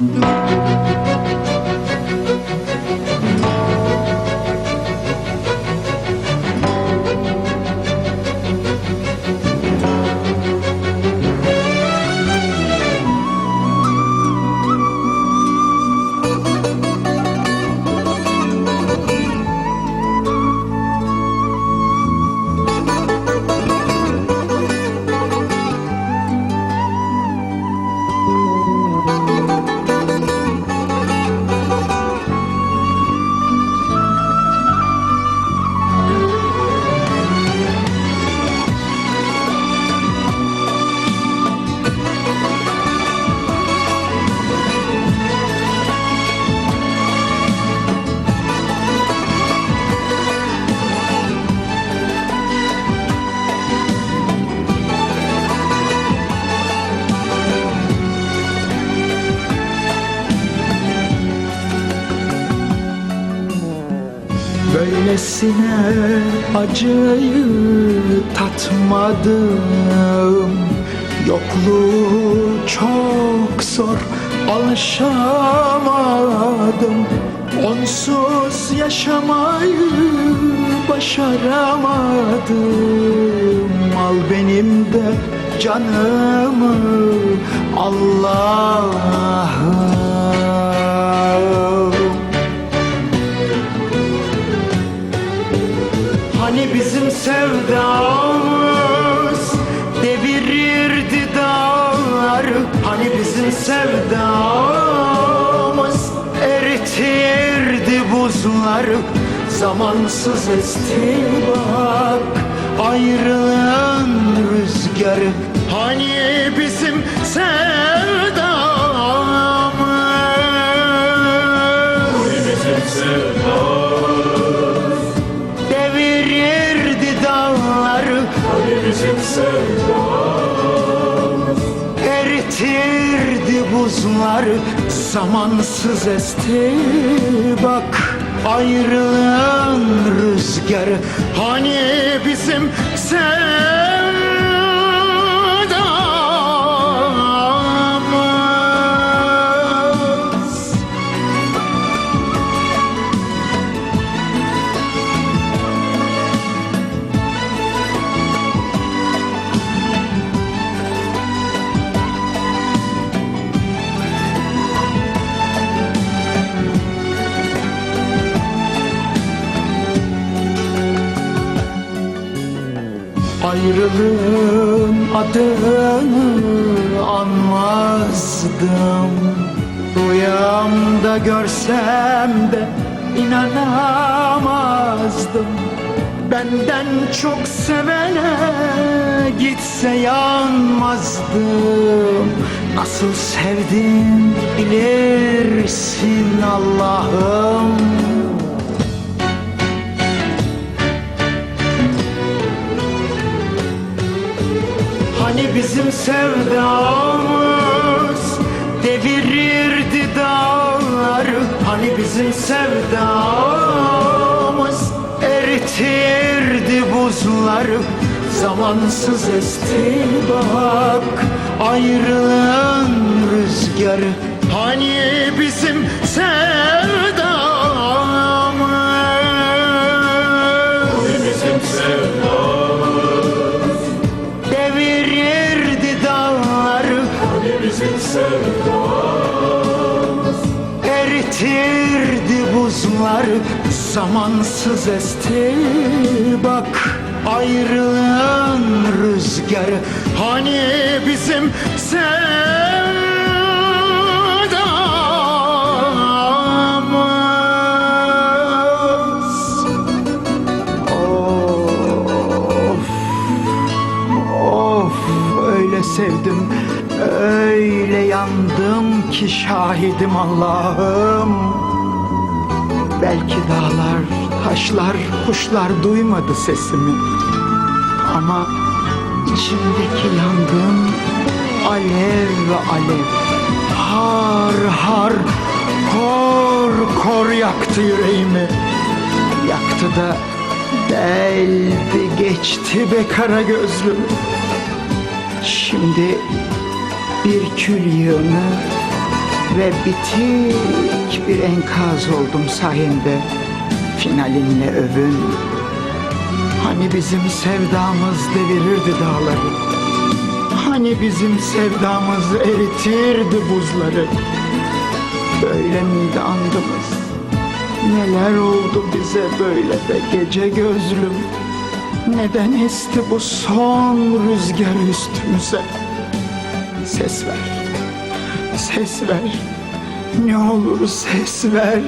Mm-hmm. Böylesine acıyı tatmadım. Yokluğu çok zor alışamadım. Onsuz yaşamayı başaramadım. Al benim de canımı Allah'ım Hani bizim sevdamız devirirdi dağları Hani bizim sevdamız eritirdi buzları Zamansız esti bak ayrılığın rüzgarı Hani bizim sevdamız Eritirdi buzları Zamansız esti. Bak Ayrılığın rüzgarı Hani bizim sevdamız Ayrılığın adını anmazdım. Rüyamda görsem de inanamazdım. Benden çok sevene gitse yanmazdım. Nasıl sevdim bilirsin Allah'ım Hani bizim sevdamız devirirdi dağları. Hani bizim sevdamız eritirdi buzları. Zamansız esti bak ayrılığın rüzgarı. Hani bizim sevdamız eritirdi buzları zamansız esti. Bak ayrılığın rüzgarı hani bizim sevdamız? Of Of öyle sevdim. Yandım ki şahidim Allah'ım. Belki dağlar, taşlar, kuşlar duymadı sesimi. Ama içimdeki yangın alev alev. Har har, kor kor yaktı yüreğimi. Yaktı da deldi geçti be kara gözlüm. Şimdi bir kül yığını ve bitik bir enkaz oldum sayende. Finalinle övün. Hani bizim sevdamız devirirdi dağları. Hani bizim sevdamız eritirdi buzları. Böyle miydi andımız? Neler oldu bize böyle de gece gözlüm? Neden esti bu son rüzgar üstümüze? Ses ver, ses ver. Ne olur ses ver.